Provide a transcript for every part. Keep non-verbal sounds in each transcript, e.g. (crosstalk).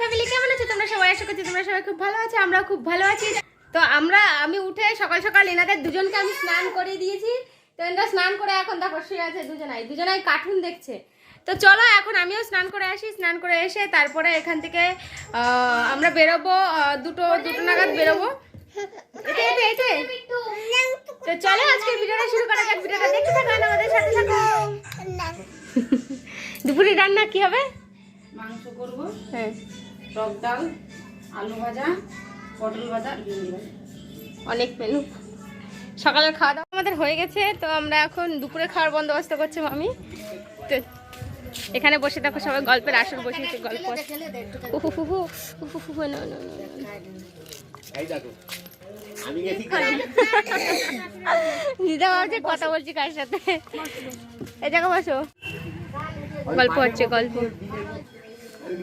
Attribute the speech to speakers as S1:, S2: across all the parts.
S1: Family কেমন আছো? তোমরা সবাই আশা করছি তোমরা সবাই খুব ভালো আছো আমরা খুব ভালো আছি। তো আমরা আমি উঠে সকাল সকাল এনাদের দুজনকে আমি স্নান করে দিয়েছি। তো এনারা স্নান করে এখন দেখো শুয়ে আছে দুজনাই। দুজনাই কার্টুন দেখছে। তো চলো এখন আমিও স্নান করে আসি স্নান করে এসে তারপরে এখান থেকে আমরা বেরোবো দুটো দুটো নাগাদ বেরোবো। তো চলো আজকে ভিডিওটা শুরু করা যাক ভিডিওটা দেখতে থাকুন আমাদের সাথে থাকো। (laughs) দুপুরে রান্না কি হবে?
S2: মাংস করব।
S1: হ্যাঁ।
S2: টক ডাল আলু ভাজা পটল ভাজা আর ভেন্ডি ভাজা।
S1: অনেক মেনু সকালের খাওয়া দাওয়া আমাদের হয়ে গেছে তো আমরা এখন দুপুরে খাওয়ার বন্দোবস্ত করছি মামি। তো এখানে বসে দেখো সবাই গল্পের আসর বসেছে গল্প।
S3: দেখো
S1: দিদা ভাবছে কথা বলছি কার সাথে। এই জায়গা বসো। গল্প হচ্ছে গল্প।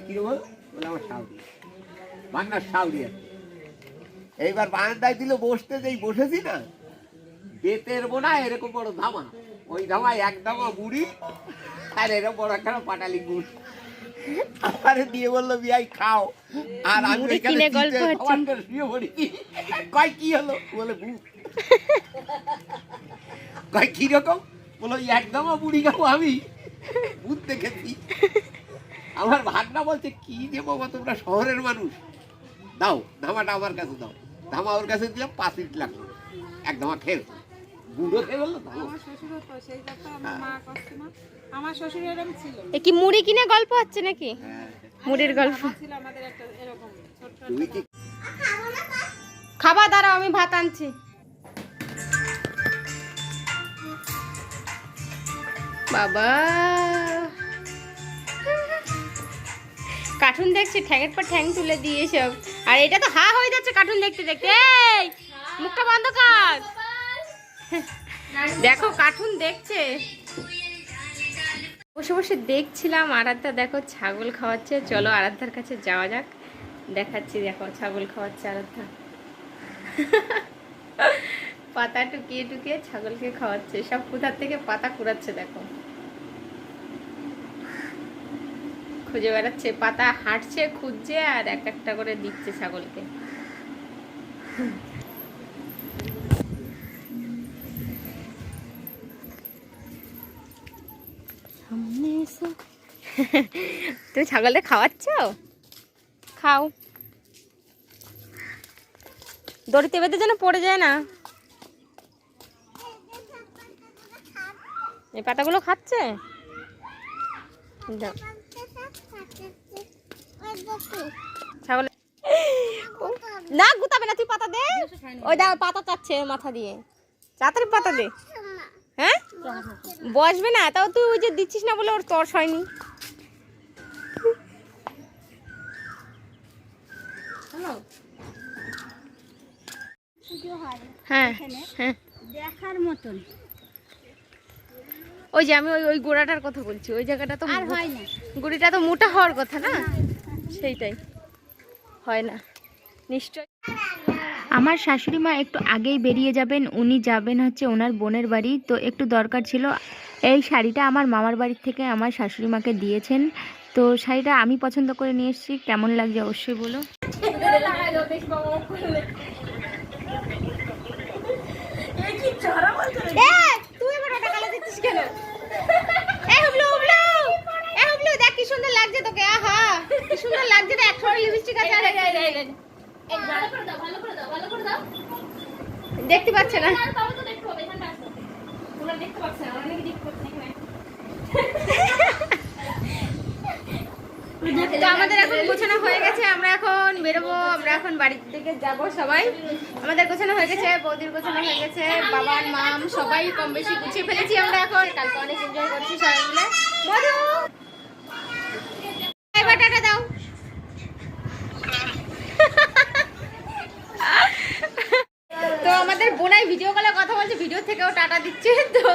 S3: কি বল বলে আমার শাল দিয়ে বাংলার শাল দিয়ে এইবার বারান্দায় দিল বসতে যেই বসেছি না বেতের বোনা এরকম বড় ধামা। ওই ধামায় এক ধামা বুড়ি আর এরকম বড় একটা পাটালি গুড়। আরে দিয়ে বলল বিয়াই খাও। আর আমি শুয়ে পড়ি। কয় কি হলো? বলে ভূত কয় কি রকম বলো একদম বুড়ি খাব আমি। ভূত দেখেছি। আমার ভাগনা বলছে কি দেবো গো তোমরা শহরের মানুষ? দাও ধামাটা আমার কাছে দাও। ধামা ওর কাছে দিলাম পাঁচ মিনিট লাগল। এক ধামা খেয়ে খেয়ে বলল
S2: আমার শ্বশুর এরকম ছিল।
S1: এ কি মুড়ি কিনে গল্প হচ্ছে নাকি?
S3: হ্যাঁ।
S1: মুড়ির গল্প।
S2: ছিল আমাদের একটা এরকম ছোট্ট
S3: তুমি
S1: খাবার দাঁড়াও আমি ভাত আনছি। বাবা! কার্টুন দেখছি, ঠ্যাঙের পর ঠ্যাং তুলে দিয়ে সব আর এটা তো হা হয়ে যাচ্ছে কার্টুন দেখতে দেখতে। মুখটা বন্ধ কর। দেখো কার্টুন দেখছে। বসে বসে দেখছিলাম, আরাধ্যা দেখো ছাগল খাওয়াচ্ছে। চলো আরাধ্যার কাছে যাওয়া যাক। দেখাচ্ছি, দেখো ছাগল খাওয়াচ্ছে আরাধ্যা। পাতা টুকিয়ে টুকিয়ে ছাগলকে খাওয়াচ্ছে। সব কোথার থেকে পাতা কুড়াচ্ছে, দেখো। খুঁজে বেড়াচ্ছে পাতা হাঁটছে খুঁজছে আর এক একটা করে দিচ্ছে ছাগলকে। তুমি ছাগলটা খাওয়াচ্ছ? খাও। দড়িতে বেঁধে যেন পড়ে যায় না। এই পাতাগুলো খাচ্ছে? দাও। ছাগল না গুতাবে না তুই পাতা দে। ওই দাও পাতা চাচ্ছে মাথা দিয়ে। চাতার পাতা দে। হ্যাঁ? বসবে না তাও তুই ওই যে দিচ্ছিস না বলে ওর তর্স হয়নি হ্যাঁ হ্যাঁ।
S2: দেখার মতন
S1: ওই যে আমি ওই ওই গোড়াটার কথা বলছি ওই জায়গাটা তো
S2: আর হয় না।
S1: গুড়িটা তো মোটা হওয়ার কথা না সেইটাই। হয় না। নিশ্চয়
S4: আমার শাশুড়ি মা একটু আগেই বেরিয়ে যাবেন উনি যাবেন হচ্ছে ওনার বোনের বাড়ি তো একটু দরকার ছিল। এই শাড়িটা আমার মামার বাড়ি থেকে আমার শাশুড়ি মাকে দিয়েছেন। তো শাড়িটা আমি পছন্দ করে নিয়ে এসেছি কেমন লাগছে অবশ্যই বলো।
S1: তুই এবার ওটা কালো সুন্দর লাগছে রে একটা লিপস্টিক আছে আর দেখতে পাচ্ছে না? তো আমাদের এখন গোছানো হয়ে গেছে আমরা এখন বেরোবো আমরা এখন বাড়ির দিকে যাব সবাই। আমাদের গোছানো হয়ে গেছে বৌদির গোছানো হয়ে গেছে বাবার মাম সবাই কম বেশি গুছিয়ে ফেলেছি আমরা এখন। কালকে অনেক এনজয় করছি সবাই মিলে। মধু টাটা দাও। বোনাই ভিডিও কলে কথা বলছে ভিডিও থেকেও টাটা দিচ্ছে তো।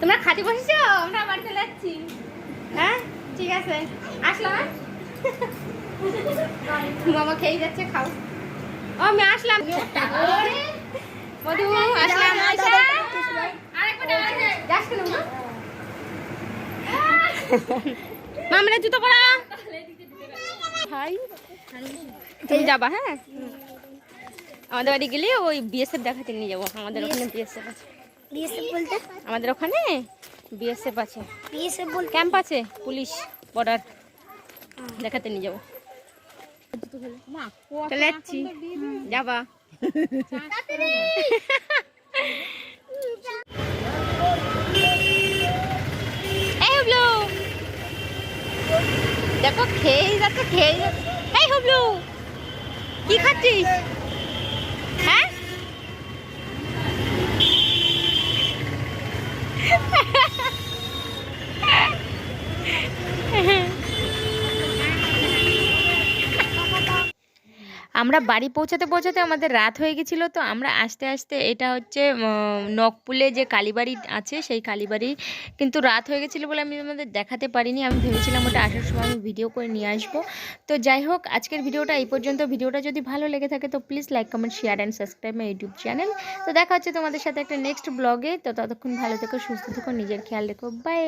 S1: তোমরা খাটি বসেছো? আমরা বাড়িতে যাচ্ছি। হ্যাঁ? ঠিক আছে। আসলাম মামা খেয়ে যাচ্ছে খাও। ও আমি আসলাম। মধু আসলাম। আচ্ছা। যাস কেন মামরা জুতো পরা। ভাই তুমি যাবা হ্যাঁ? আমাদের বাড়ি গেলে ওই বিএসএফ দেখাতে নিয়ে যাব। আমাদের ওখানে বিএসএফ আছে।
S5: বিএসএফ বলতে?
S1: আমাদের ওখানে বিএসএফ আছে।
S5: বিএসএফ বলতে?
S1: ক্যাম্প আছে পুলিশ বর্ডার দেখাতে নিয়ে যাব। চলে যাচ্ছি। যাবা (laughs) এই হুবলু দেখো খেয়েই যাচ্ছে খেয়েই যাচ্ছে। এই হুবলু কি খাচ্ছিস? হ্যাঁ?
S4: আমরা বাড়ি পৌঁছাতে পৌঁছাতে আমাদের রাত হয়ে গেছিল, তো আমরা আস্তে আস্তে এটা হচ্ছে নকপুলে যে কালীবাড়ি আছে, সেই কালীবাড়ি কিন্তু রাত হয়ে গেছিল বলে আমি আমাদের দেখাতে পারিনি। আমি ভেবেছিলাম ওটা আসার সময় আমি ভিডিও করে নিয়ে আসব। তো যাই হোক, আজকের ভিডিওটা এই পর্যন্ত। ভিডিওটা যদি ভালো লেগে থাকে, তো please like comment share and subscribe my YouTube channel তো দেখা হচ্ছে তোমাদের সাথে একটা নেক্সট ব্লগে তো ততক্ষণ ভালো থেকো, সুস্থ থেকো, নিজের খেয়াল রেখো। বাই